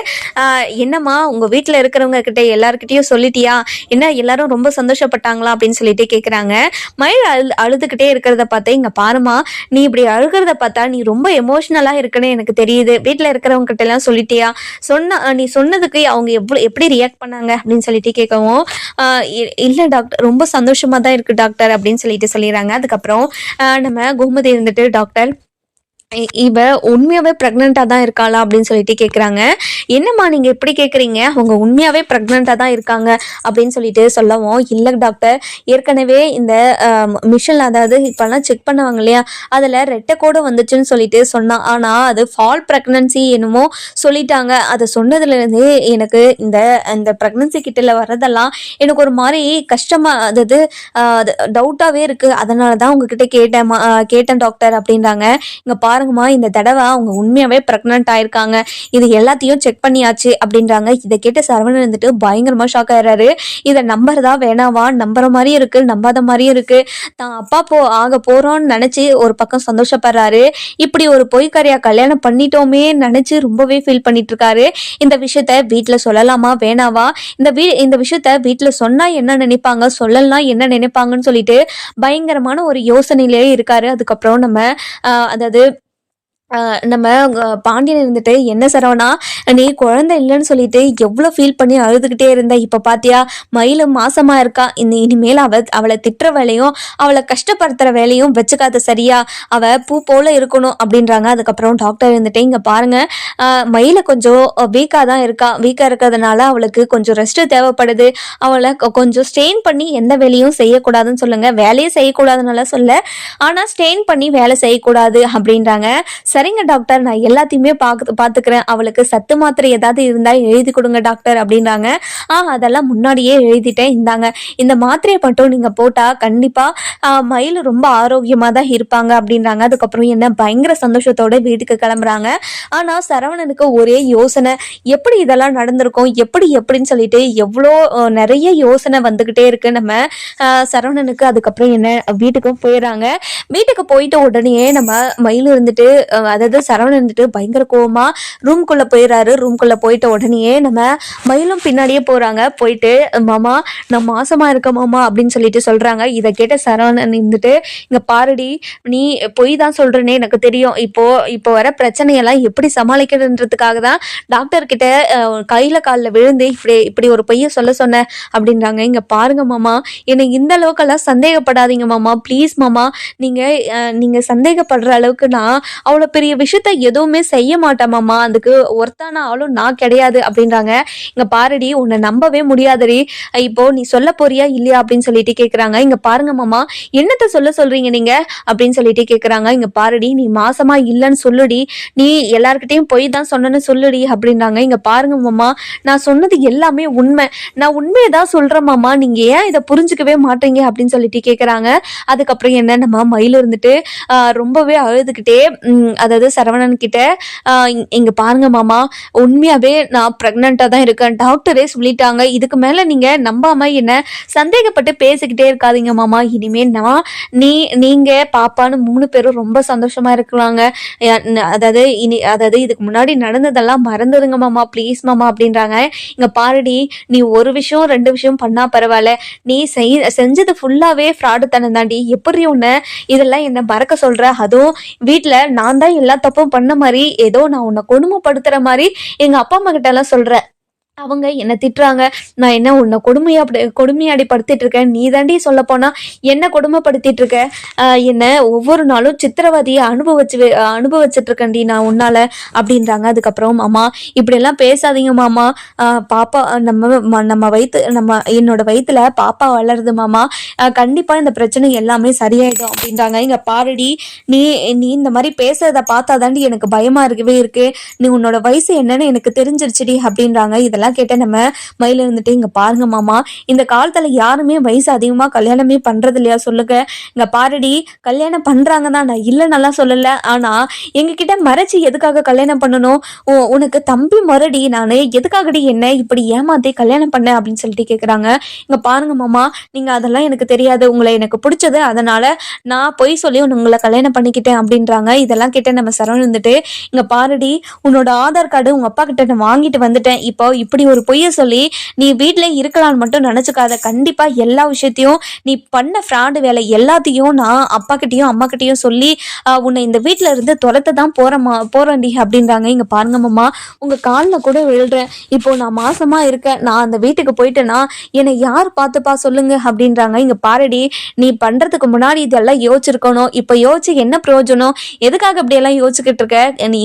என்னம்மா உங்கள் வீட்டில் இருக்கிறவங்க கிட்ட எல்லாருக்கிட்டையும் சொல்லிட்டியா? என்ன எல்லாரும் ரொம்ப சந்தோஷப்பட்டாங்களா? அப்படின்னு சொல்லிட்டு கேட்குறாங்க மயில் அழு அழுதுகிட்டே இருக்கிறத பார்த்து இங்கே பாருமா நீ இப்படி அழுகிறத பார்த்தா நீ ரொம்ப எமோஷ்னலாக இருக்குன்னு எனக்கு தெரியுது. வீட்டில் இருக்கிறவங்க கிட்ட எல்லாம் சொல்லிட்டியா? சொன்ன நீ சொன்னதுக்கு அவங்க எவ்வளோ எப்படி ரியாக்ட் பண்ணாங்க? அப்படின்னு சொல்லிட்டு கேட்கவும் இல்லை இ- டாக்டர் ரொம்ப சந்தோஷமாக தான் இருக்குது டாக்டர் அப்படின்னு சொல்லிட்டு சொல்லிடுறாங்க. அதுக்கப்புறம் நம்ம கோமதி இருந்துட்டு டாக்டர் இவ உண்மையாவே ப்ரெக்னெண்ட்டாக தான் இருக்காளா அப்படின்னு சொல்லிட்டு கேட்குறாங்க என்னம்மா நீங்கள் எப்படி கேட்குறீங்க அவங்க உண்மையாவே ப்ரெக்னெண்ட்டாக தான் இருக்காங்க அப்படின்னு சொல்லிட்டு சொல்லவும் இல்லை டாக்டர் ஏற்கனவே இந்த மிஷின் அதாவது இப்போல்லாம் செக் பண்ணுவாங்க இல்லையா அதில் ரெட்டை கோடு வந்துச்சுன்னு சொல்லிட்டு சொன்னான் ஆனால் அது ஃபால் ப்ரெக்னன்சி என்னமோ சொல்லிட்டாங்க. அதை சொன்னதுலேருந்தே எனக்கு இந்த இந்த ப்ரெக்னன்சி கிட்டல வர்றதெல்லாம் எனக்கு ஒரு மாதிரி கஷ்டமாக அதாவது டவுட்டாகவே இருக்குது அதனால தான் உங்ககிட்ட கேட்டேன் கேட்டேன் டாக்டர் அப்படின்றாங்க. இங்கே பா பாருங்கம்மா இந்த தடவை அவங்க உண்மையாகவே ப்ரெக்னென்ட் ஆயிருக்காங்க. இது எல்லாத்தையும் செக் பண்ணியாச்சு அப்படின்றாங்க. இதை கேட்ட சரவணன் இருந்துட்டு பயங்கரமாக ஷாக் ஆயிடுறாரு. இதை நம்புறதா வேணாவா? நம்புற மாதிரியும் இருக்கு நம்பாத மாதிரியும் இருக்கு. தான் அப்பா போ ஆக போறோம்னு நினைச்சு ஒரு பக்கம் சந்தோஷப்படுறாரு. இப்படி ஒரு பொய்க்காரியா கல்யாணம் பண்ணிட்டோமே நினைச்சு ரொம்பவே ஃபீல் பண்ணிட்டு இருக்காரு இந்த விஷயத்த வீட்டில் சொல்லலாமா? வேணாவா? இந்த வீ இந்த விஷயத்த வீட்டில் சொன்னா என்ன நினைப்பாங்க? சொல்லலாம் என்ன நினைப்பாங்கன்னு சொல்லிட்டு பயங்கரமான ஒரு யோசனையிலேயே இருக்காரு. அதுக்கப்புறம் நம்ம அதாவது நம்ம பாண்டியன் இருந்துட்டு என்ன சரவணா நீ குழந்தை இல்லைன்னு சொல்லிட்டு எவ்வளோ ஃபீல் பண்ணி அழுதுகிட்டே இருந்த? இப்போ பார்த்தியா மயிலும் மாசமாக இருக்கா? இந்த இனிமேல் அவ அவளை திட்டுற வேலையும் அவளை கஷ்டப்படுத்துகிற வேலையும் வச்சுக்காத சரியா? அவ பூ போல இருக்கணும் அப்படின்றாங்க. அதுக்கப்புறம் டாக்டர் இருந்துட்டு இங்கே பாருங்க மயிலை மயில கொஞ்சம் வீக்காக தான் இருக்கா? வீக்காக இருக்கிறதுனால அவளுக்கு கொஞ்சம் ரெஸ்ட்டு தேவைப்படுது. அவளை கொ- கொஞ்சம் ஸ்ட்ரெயின் பண்ணி எந்த வேலையும் செய்யக்கூடாதுன்னு சொல்லுங்க. வேலையே செய்யக்கூடாதுனால சொல்ல ஆனால் ஸ்ட்ரெயின் பண்ணி வேலை செய்யக்கூடாது அப்படின்றாங்க. சரிங்க டாக்டர். நான் எல்லாத்தையுமே பார்த்து பார்த்துக்கிறேன் அவளுக்கு சத்து மாத்திரை ஏதாவது இருந்தால் எழுதி கொடுங்க டாக்டர் அப்படின்றாங்க. ஆ அதெல்லாம் முன்னாடியே எழுதிட்டேன். இந்தாங்க. இந்த மாத்திரையை மட்டும் நீங்கள் போட்டால் கண்டிப்பாக மயில் ரொம்ப ஆரோக்கியமாக தான் இருப்பாங்க அப்படின்றாங்க. அதுக்கப்புறம் என்ன பயங்கர சந்தோஷத்தோட வீட்டுக்கு கிளம்புறாங்க. ஆனால் சரவணனுக்கு ஒரே யோசனை. எப்படி இதெல்லாம் நடந்திருக்கும்? எப்படி எப்படின்னு சொல்லிட்டு எவ்வளோ நிறைய யோசனை வந்துக்கிட்டே இருக்கு. நம்ம சரவணனுக்கு அதுக்கப்புறம் என்ன வீட்டுக்கும் போயிடுறாங்க. வீட்டுக்கு போயிட்டு உடனே நம்ம மயில் இருந்துட்டு அதாவது சரவணன் இருந்துட்டு பயங்கர கோவமா ரூம்குள்ள போயிடுறாரு ரூம்குள்ள போயிட்ட உடனே நம்ம மயிலும் பின்னாடியே போறாங்க. போயிட்டு மாமா நான் மாசமா இருக்க மாமா அப்படின்னு சொல்லிட்டு சொல்றாங்க. இதை கேட்ட சரவணன் இருந்துட்டு இங்க பாருடி நீ பொய் தான் சொல்றேனே எனக்கு தெரியும். இப்போ இப்போ வர பிரச்சனையெல்லாம் எப்படி சமாளிக்கிறதுன்றதுக்காக தான் டாக்டர் கிட்ட கையில காலில் விழுந்து இப்படி இப்படி ஒரு பொய்யை சொல்ல சொன்னேன் அப்படின்றாங்க. இங்க பாருங்க மாமா. என்னை இந்த அளவுக்கெல்லாம் சந்தேகப்படாதீங்க மாமா. ப்ளீஸ் மாமா நீங்க நீங்கள் நீங்க சந்தேகப்படுற அளவுக்கு நான் அவ்வளோ பெரிய விஷயத்த எதுவுமே செய்ய மாட்டேன் அதுக்கு ஒருத்தான ஆளும் நான் கிடையாது அப்படின்றாங்க. இங்க பாருடி உன்னை நம்பவே முடியாதுடி. இப்போ நீ சொல்ல போறியா இல்லையா அப்படின்னு சொல்லிட்டு கேக்குறாங்க. இங்க பாருங்க மாமா என்னத்த சொல்ல சொல்றீங்க நீங்க அப்படின்னு சொல்லிட்டு கேக்குறாங்க. இங்க பாருடி நீ மாசமா இல்லைன்னு சொல்லுடி. நீ எல்லாருக்கிட்டையும் போய் தான் சொன்னேன்னு சொல்லுடி அப்படின்றாங்க. இங்க பாருங்க மாமா நான் சொன்னது எல்லாமே உண்மை. நான் உண்மையை தான் சொல்றேன் மாமா. நீங்க ஏன் இதை புரிஞ்சுக்கவே மாட்டீங்க அப்படின்னு சொல்லிட்டு கேக்குறாங்க. அதுக்கப்புறம் என்ன நம்ம மயில் இருந்துட்டு ரொம்பவே அழுதுகிட்டே அதாவது சரவணன் கிட்ட இங்க- பாருங்க மாமா உண்மையாவே நான் ப்ரெக்னெண்ட்டாக தான் இருக்கேன். டாக்டரே சொல்லிட்டாங்க. இதுக்கு மேல நீங்க நம்பாம என்ன சந்தேகப்பட்டு பேசிக்கிட்டே இருக்காதீங்க மாமா. இனிமே நான் நீ நீங்க பாப்பான்னு மூணு பேரும் ரொம்ப சந்தோஷமா இருக்கிறாங்க அதாவது இனி அதாவது இதுக்கு முன்னாடி நடந்ததெல்லாம் மறந்துடுங்க மாமா. ப்ளீஸ் மாமா அப்படின்றாங்க. இங்க பாருடி நீ ஒரு விஷயம் ரெண்டு விஷயம் பண்ணா பரவாயில்ல. நீ செய் செஞ்சது ஃபுல்லாவே ஃப்ராடு தானே தாண்டி. எப்படி உன்னை இதெல்லாம் என்ன மறக்க சொல்ற? அதுவும் வீட்டில் நான் தான் எல்லா தப்பும் பண்ண மாதிரி ஏதோ நான் உன்னை கொடுமைப்படுத்துற மாதிரி எங்க அப்பா அம்மா கிட்ட எல்லாம் சொல்றேன். அவங்க என்ன திட்டுறாங்க? நான் என்ன உன்னை கொடுமையா அப்படி கொடுமையாடி படுத்திட்டு இருக்கேன் நீ தாண்டி சொல்ல போனா என்ன கொடுமைப்படுத்திட்டு இருக்க என்ன ஒவ்வொரு நாளும் சித்திரவதையை அனுபவிச்சு வே- அனுபவிச்சுட்டு இருக்கேன்டி நான் உன்னால அப்படின்றாங்க. அதுக்கப்புறம் மாமா இப்படியெல்லாம் பேசாதீங்க மாமா. பாப்பா நம்ம ம- நம்ம வயிற்று நம்ம என்னோட வயிற்றுல பாப்பா வளருது மாமா. கண்டிப்பாக கண்டிப்பா இந்த பிரச்சனை எல்லாமே சரியாயிடும் அப்படின்றாங்க. இங்க பாருடி நீ நீ இந்த மாதிரி பேசுறத பார்த்தா தாண்டி எனக்கு பயமா இருக்கவே இருக்கு. நீ உன்னோட வயசு என்னன்னு எனக்கு தெரிஞ்சிருச்சுடி அப்படின்றாங்க. இதெல்லாம் கேட்ட நம்ம மயில இருந்துட்டு இங்க பாருங்க மாமா இந்த காலத்துல யாருமே வயசு அதிகமா கல்யாணமே பண்றது இல்லையா? சொல்லுங்க. இங்க பாருடி கல்யாணம் பண்றாங்க தான் நான் இல்லை நல்லா சொல்லல. ஆனா எங்க கிட்ட மறைச்சு எதுக்காக கல்யாணம் பண்ணணும்? உனக்கு தம்பி மறுடி. நானு எதுக்காகடி என்ன இப்படி ஏமாத்தி கல்யாணம் பண்ண? அப்படின்னு சொல்லிட்டு கேக்குறாங்க. இங்க பாருங்க மாமா நீங்க அதெல்லாம் எனக்கு தெரியாது. உங்களை எனக்கு பிடிச்சது. அதனால நான் பொய் சொல்லி உங்களை கல்யாணம் பண்ணிக்கிட்டேன். அப்படின்றாங்க. இதெல்லாம் கிட்ட நம்ம சரவணன் இருந்துட்டு இங்க பாருடி உன்னோட ஆதார் கார்டு உங்க அப்பா கிட்ட நான் வாங்கிட்டு வந்துட்டேன். இப்போ இப்படி அப்படி ஒரு பொய்யை சொல்லி நீ வீட்ல இருக்கலாம்னு மட்டும் நினச்சிக்காத. கண்டிப்பாக எல்லா விஷயத்தையும் நீ பண்ண ஃப்ராடு வேலை எல்லாத்தையும் நான் அப்பா அம்மாக்கிட்டேயும் சொல்லி உன்னை இந்த வீட்டில் இருந்து துரத்த தான் போகிறம்மா போகிறேன் டி அப்படின்றாங்க. இங்கே பாருங்க மாமா உங்கள் காலில் கூட விழுறேன். இப்போது நான் மாசமாக இருக்கேன் நான் அந்த வீட்டுக்கு போயிட்டேன்னா என்னை யார் பார்த்துப்பா சொல்லுங்க அப்படின்றாங்க. இங்கே பாருடி நீ பண்ணுறதுக்கு முன்னாடி இதெல்லாம் யோசிச்சிருக்கணும். இப்போ யோசிச்சு என்ன பிரயோஜனம்? எதுக்காக இப்படியெல்லாம் யோசிச்சுக்கிட்டு இருக்க? நீ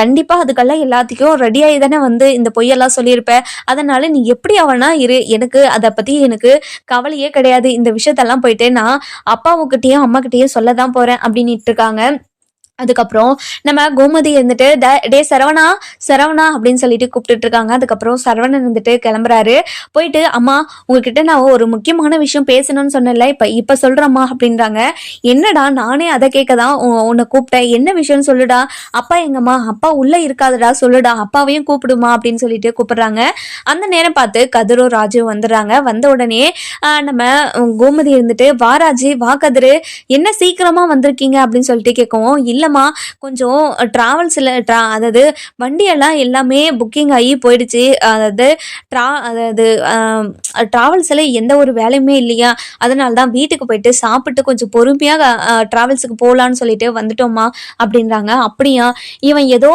கண்டிப்பாக அதுக்கெல்லாம் எல்லாத்துக்கும் ரெடியாகி தானே வந்து இந்த பொய்யெல்லாம் சொல்லி சொல்லியிருப்ப அதனால நீ எப்படி அவனா இரு. எனக்கு அதை பத்தி எனக்கு கவலையே கிடையாது. இந்த விஷயத்தெல்லாம் போயிட்டு நான் அப்பாவுக்கிட்டேயும் அம்மா கிட்டேயும் சொல்ல தான் போறேன் அப்படின்னுட்டு இருக்காங்க. அதுக்கப்புறம் நம்ம கோமதி இருந்துட்டு "டே- டே சரவணா சரவணா அப்படின்னு சொல்லிட்டு கூப்பிட்டுட்டு இருக்காங்க. அதுக்கப்புறம் சரவணன் இருந்துட்டு கிளம்புறாரு. போயிட்டு அம்மா உங்ககிட்ட நான் ஒரு முக்கியமான விஷயம் பேசணும்னு சொன்னேன்ல. இப்ப இப்ப சொல்கிறம்மா அப்படின்றாங்க. என்னடா நானே அதை கேட்க தான் உன்னை கூப்பிட்டேன். என்ன விஷயம்னு சொல்லுடா. அப்பா எங்கம்மா? அப்பா உள்ள இருக்காதுடா. சொல்லுடா. அப்பாவையும் கூப்பிடுமா? அப்படின்னு சொல்லிட்டு கூப்பிடுறாங்க. அந்த நேரம் பார்த்து கதிரோ ராஜு வந்துடுறாங்க. வந்த உடனே நம்ம கோமதி இருந்துட்டு வா ராஜு. வா கதிரு. என்ன சீக்கிரமா வந்திருக்கீங்க? அப்படின்னு சொல்லிட்டு கேட்கவும் இல்ல இல்லைம்மா கொஞ்சம் ட்ராவல்ஸில் ட்ரா அதாவது வண்டியெல்லாம் எல்லாமே புக்கிங் ஆகி போயிடுச்சு. அதாவது ட்ரா அதாவது ட்ராவல்ஸில் எந்த ஒரு வேலையுமே இல்லையா? அதனால தான் வீட்டுக்கு போயிட்டு சாப்பிட்டு கொஞ்சம் பொறுமையாக ட்ராவல்ஸுக்கு போகலான்னு சொல்லிட்டு வந்துட்டோம்மா அப்படின்றாங்க. அப்படியா? இவன் ஏதோ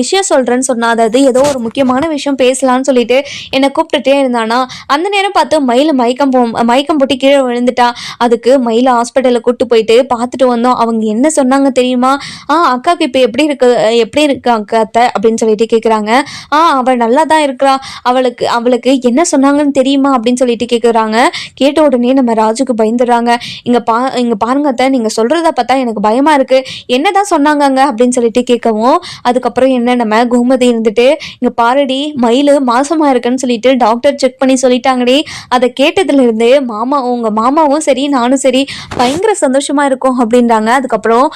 விஷயம் சொல்கிறேன்னு சொன்னா அதாவது ஏதோ ஒரு முக்கியமான விஷயம் பேசலான்னு சொல்லிட்டு என்னை கூப்பிட்டுட்டே இருந்தானா. அந்த நேரம் பார்த்து மயில் மயக்கம் போ மயக்கம் போட்டு கீழே விழுந்துட்டா. அதுக்கு மயில் ஹாஸ்பிட்டலில் கூப்பிட்டு போயிட்டு பார்த்துட்டு வந்தோம். அவங்க என்ன சொன்னாங்க தெரியுமா? ஆ அக்காவுக்கு இப்போ எப்படி இருக்கு? எப்படி இருக்கு அக்கா அத்தை? அப்படின்னு சொல்லிட்டு கேட்குறாங்க ஆ அவள் நல்லா தான் இருக்கிறா அவளுக்கு அவளுக்கு என்ன சொன்னாங்கன்னு தெரியுமா? அப்படின்னு சொல்லிட்டு கேட்குறாங்க கேட்ட உடனே நம்ம ராஜுக்கு பயந்துடுறாங்க. இங்கே பா இங்கே பாருங்க அத்தை நீங்கள் சொல்கிறத பார்த்தா எனக்கு பயமாக இருக்குது என்னதான் சொன்னாங்கங்க? அப்படின்னு சொல்லிட்டு கேட்கவும் அதுக்கப்புறம் என்ன நம்ம கோமதி இருந்துட்டு இங்கே பாரடி மயில் மாசமாக இருக்குன்னு சொல்லிட்டு டாக்டர் செக் பண்ணி சொல்லிட்டாங்கடி. அதை கேட்டதுலேருந்து மாமா உங்கள் மாமாவும் சரி நானும் சரி பயங்கர சந்தோஷமாக இருக்கும் அப்படின்றாங்க. அதுக்கப்புறம்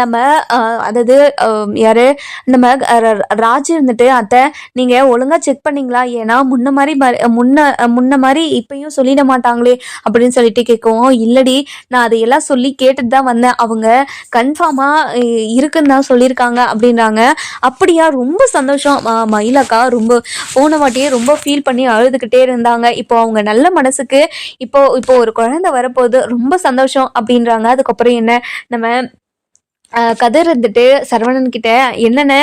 நம்ம அதாவது யார் யாரு நம்ம ராஜ் இருந்துட்டு அத்தை நீங்க ஒழுங்கா செக் பண்ணீங்களா? ஏன்னா முன்ன மாதிரி ம- முன்ன முன்ன மாதிரி இப்பயும் சொல்லிட மாட்டாங்களே அப்படின்னு சொல்லிட்டு கேட்கவும் இல்லடி நான் அதையெல்லாம் சொல்லி கேட்டுட்டு தான் வந்தேன். அவங்க கன்ஃபார்மா இருக்குன்னு தான் சொல்லியிருக்காங்க அப்படின்றாங்க. அப்படியா ரொம்ப சந்தோஷம். மயிலாக்கா மயிலக்கா ரொம்ப போன வாட்டியே ரொம்ப ஃபீல் பண்ணி அழுதுகிட்டே இருந்தாங்க. இப்போ அவங்க நல்ல மனசுக்கு இப்போ இப்போ ஒரு குழந்தை வரப்போகுது ரொம்ப சந்தோஷம் அப்படின்றாங்க. அதுக்கப்புறம் என்ன நம்ம கதிர் இருந்துட்டு சரவணன் கிட்ட என்னென்ன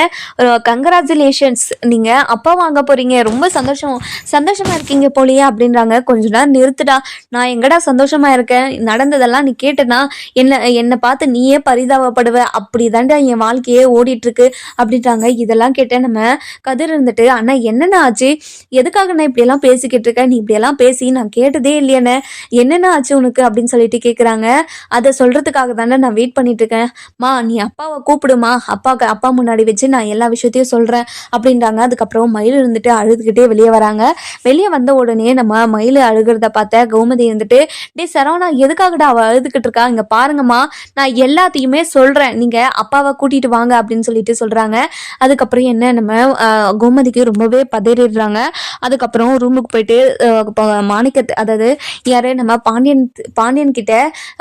கங்க்ராச்சுலேஷன்ஸ் நீங்க அப்பா வாங்க போறீங்க. ரொம்ப சந்தோஷம். சந்தோஷமா இருக்கீங்க போலியே அப்படின்றாங்க. கொஞ்ச நேரம் நிறுத்துடா. நான் எங்கடா சந்தோஷமா இருக்கேன்? நடந்ததெல்லாம் நீ கேட்டனா? என்ன என்னை பார்த்து நீயே பரிதாபப்படுவ. அப்படி என் வாழ்க்கையே ஓடிட்டு இருக்கு அப்படின்றாங்க. இதெல்லாம் கேட்ட நம்ம கதிர் இருந்துட்டு அண்ணா என்னென்ன ஆச்சு? எதுக்காக நான் இப்படியெல்லாம் பேசிக்கிட்டு இருக்கேன்? நீ இப்படியெல்லாம் பேசி நான் கேட்டதே இல்லையேண்ணே. என்னென்ன ஆச்சு உனக்கு? அப்படின்னு சொல்லிட்டு கேட்குறாங்க அதை சொல்றதுக்காக தானே நான் வெயிட் பண்ணிட்டு இருக்கேன். மா நீ அப்பாவை கூப்பிடுமா? அப்பாவுக்கு அப்பா முன்னாடி வச்சு நான் எல்லா விஷயத்தையும் சொல்கிறேன் அப்படின்றாங்க. அதுக்கப்புறம் மயில் இருந்துட்டு அழுதுகிட்டே வெளியே வராங்க. வெளியே வந்த உடனே நம்ம மயில் அழுகிறத பார்த்த கௌமதி இருந்துட்டு டே சரவணா எதுக்காகடா அவள் அழுதுகிட்டு இருக்கா? இங்கே பாருங்கம்மா நான் எல்லாத்தையுமே சொல்கிறேன் நீங்கள் அப்பாவை கூட்டிகிட்டு வாங்க அப்படின்னு சொல்லிட்டு சொல்கிறாங்க அதுக்கப்புறம் என்ன நம்ம கோமதிக்கு ரொம்பவே பதறிடுறாங்க. அதுக்கப்புறம் ரூமுக்கு போயிட்டு ஆஹ், மாணிக்கத்து அதாவது யாரு நம்ம பாண்டியன் பாண்டியன் கிட்ட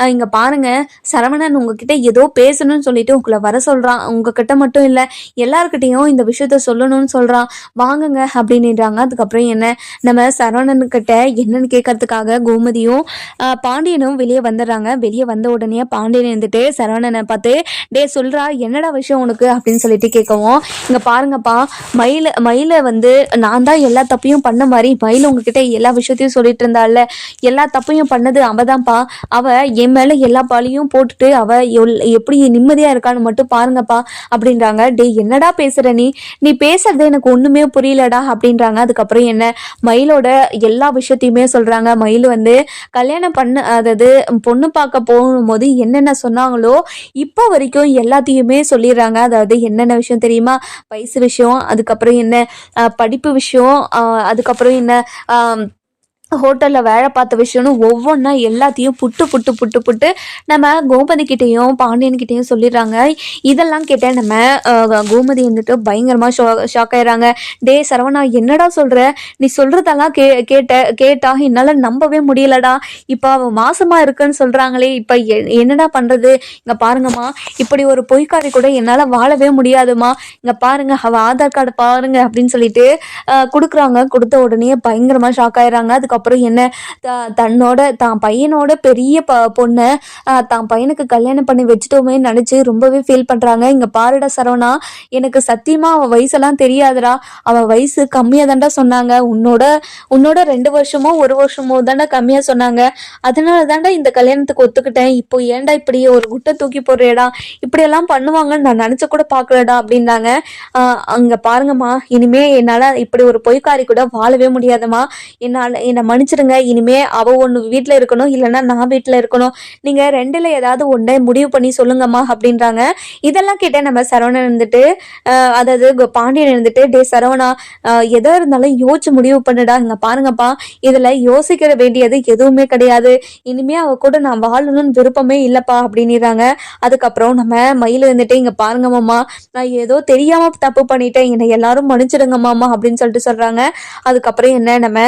இங்கே இங்க பாருங்க சரவணன் உங்ககிட்ட ஏதோ பேசணும்னு சொல்லிட்டு உங்களை வர சொல்றான். உங்ககிட்ட மட்டும் இல்ல எல்லாருக்கிட்டையும் இந்த விஷயத்த சொல்லணும்னு சொல்றான். வாங்குங்க அப்படின்னுறாங்க. அதுக்கப்புறம் என்ன? நம்ம சரவணன் கிட்ட என்னன்னு கேட்கறதுக்காக கோமதியும் பாண்டியனும் வெளியே வந்துடுறாங்க. வெளியே வந்த உடனே பாண்டியன் இருந்துட்டு சரவணனை பார்த்து டே சொல்றா. என்னடா விஷயம் உனக்கு? அப்படின்னு சொல்லிட்டு கேட்கவும் இங்க பாருங்கப்பா. மயில மயில வந்து நான் தான் எல்லா தப்பையும் பண்ண மாதிரி மயில் உங்ககிட்ட எல்லா விஷயத்தையும் சொல்லிட்டு இருந்தால எல்லா தப்பையும் பண்ணது அவதான்ப்பா அவ என் மேல எல்லா பழியும் போட்டுட்டு அவ எப்படி எப்படி நிம்மதியா இருக்கான்னு மட்டும் பாருங்கப்பா அப்படின்றாங்க. டேய் என்னடா பேசுற நீ? நீ பேசுறது எனக்கு ஒண்ணுமே புரியலடா அப்படின்றாங்க. அதுக்கப்புறம் என்ன? மயிலோட எல்லா விஷயத்தையுமே சொல்றாங்க. மயில் வந்து கல்யாணம் பண்ண அதாவது பொண்ணு பார்க்க போகும்போது என்னென்ன சொன்னாங்களோ இப்போ வரைக்கும் எல்லாத்தையுமே சொல்லிடுறாங்க. அதாவது என்னென்ன விஷயம் தெரியுமா? வயசு விஷயம் அதுக்கப்புறம் என்ன? படிப்பு விஷயம் அதுக்கப்புறம் என்ன? ஹோட்டலில் வேலை பார்த்த விஷயம்னு ஒவ்வொன்றா எல்லாத்தையும் புட்டு புட்டு புட்டு புட்டு நம்ம கோமதி கிட்டேயும் பாண்டியன் கிட்டேயும் சொல்லிடுறாங்க. இதெல்லாம் கேட்டால் நம்ம கோமதி வந்துட்டு பயங்கரமாக ஷா ஷாக் ஆயிடுறாங்க. டே சரவணா என்னடா சொல்கிற நீ சொல்கிறதெல்லாம் கே கேட்ட கேட்டா என்னால் நம்பவே முடியலடா. இப்போ அவள் மாசமாக இருக்குன்னு சொல்கிறாங்களே இப்போ என்னடா பண்ணுறது இங்கே பாருங்கம்மா இப்படி ஒரு பொய்க்காரி கூட என்னால் வாழவே முடியாதும்மா. இங்கே பாருங்க அவள் ஆதார் கார்டு பாருங்கள் அப்படின்னு சொல்லிட்டு கொடுக்குறாங்க. கொடுத்த உடனே பயங்கரமாக ஷாக் ஆயிடுறாங்க. அதுக்கப்புறம் என்ன த- தன்னோட தான் பையனோட பெரிய ப பொண்ணை தான் பையனுக்கு கல்யாணம் பண்ணி வச்சுட்டோமே நினச்சி ரொம்பவே ஃபீல் பண்ணுறாங்க இங்கே பாருடா சரவணா எனக்கு சத்தியமாக அவன் வயசெல்லாம் தெரியாதுடா. அவள் வயசு கம்மியாக தாண்டா சொன்னாங்க. உன்னோட உன்னோட ரெண்டு வருஷமோ ஒரு வருஷமோ தாண்டா கம்மியாக சொன்னாங்க. அதனால தாண்டா இந்த கல்யாணத்துக்கு ஒத்துக்கிட்டேன். இப்போ ஏன்டா இப்படி ஒரு குட்டை தூக்கி போடுறேடா? இப்படியெல்லாம் பண்ணுவாங்கன்னு நான் நினச்ச கூட பார்க்கலடா அப்படின்னாங்க. அங்கே பாருங்கம்மா. இனிமே என்னால் இப்படி ஒரு பொய்க்காரி கூட வாழவே முடியாதும்மா என்னால் என்னை மன்னிச்சிடுங்க இனிமே அவ ஒன்று வீட்டில் இருக்கணும் இல்லைன்னா நான் வீட்டில் இருக்கணும். நீங்கள் ரெண்டில் ஏதாவது ஒன்றை முடிவு பண்ணி சொல்லுங்கம்மா அப்படின்றாங்க. இதெல்லாம் கேட்ட நம்ம சரவணன் இருந்துட்டு அதாவது பாண்டியன் இருந்துட்டு டே சரவணா எதோ இருந்தாலும் யோசிச்சு முடிவு பண்ணுடா. இங்கே பாருங்கப்பா. இதில் யோசிக்கிற வேண்டியது எதுவுமே கிடையாது. இனிமே அவ கூட நான் வாழணும்னு விருப்பமே இல்லைப்பா அப்படின்னுறாங்க. அதுக்கப்புறம் நம்ம மயில் இருந்துட்டு இங்கே பாருங்க மாமா நான் ஏதோ தெரியாம தப்பு பண்ணிட்டேன். என்னை எல்லாரும் மன்னிச்சிடுங்க மாமா அப்படின்னு சொல்லிட்டு சொல்கிறாங்க அதுக்கப்புறம் என்ன நம்ம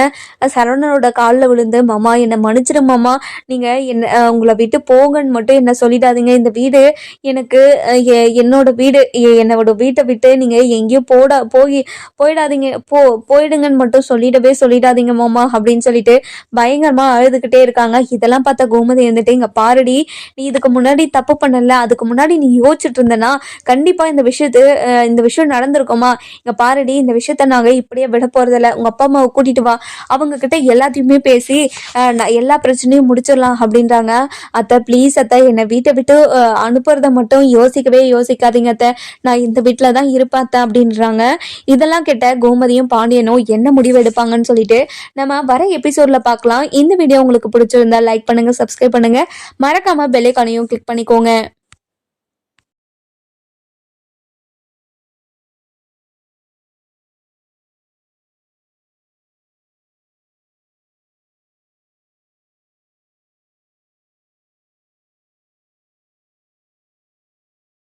சரவணன் சரவணனோட காலில் விழுந்து மாமா என்னை மன்னிச்சிடும் மாமா. நீங்கள் என்ன உங்களை விட்டு போங்கன்னு மட்டும் என்ன சொல்லிடாதீங்க. இந்த வீடு எனக்கு எ- என்னோட வீடு. என்னோட வீட்டை விட்டு நீங்கள் எங்கேயும் போட போய் போயிடாதீங்க. போ போயிடுங்கன்னு மட்டும் சொல்லிடவே சொல்லிடாதீங்க மாமா அப்படின்னு சொல்லிட்டு பயங்கரமாக அழுதுகிட்டே இருக்காங்க. இதெல்லாம் பார்த்த கோமதி இருந்துட்டு இங்கே பாருடி நீ இதுக்கு முன்னாடி தப்பு பண்ணல. அதுக்கு முன்னாடி நீ யோசிச்சுட்டு இருந்தனா கண்டிப்பாக இந்த விஷயத்து இந்த விஷயம் நடந்திருக்குமா? இங்கே பாருடி இந்த விஷயத்த நாங்கள் இப்படியே விட போகிறதில்ல உங்கள் அப்பா அம்மாவை கூட்டிகிட்டு வா. அவங்க கிட்ட எல்லாத்தையுமே பேசி நான் எல்லா பிரச்சனையும் முடிச்சிடலாம் அப்படின்றாங்க. அத்தை ப்ளீஸ் அத்தை என்னை வீட்டை விட்டு அஹ், அனுப்புறத மட்டும் யோசிக்கவே யோசிக்காதீங்க அத்தை. நான் இந்த வீட்டில் தான் இருப்பேன் அத்தை அப்படின்றாங்க. இதெல்லாம் கேட்ட கோமதியும் பாண்டியனும் என்ன முடிவு எடுப்பாங்கன்னு சொல்லிட்டு நம்ம வர எபிசோட்ல பார்க்கலாம். இந்த வீடியோ உங்களுக்கு பிடிச்சிருந்தா லைக் பண்ணுங்க சப்ஸ்கிரைப் பண்ணுங்க. மறக்காம பெல்லைக்கானையும் கிளிக் பண்ணிக்கோங்க.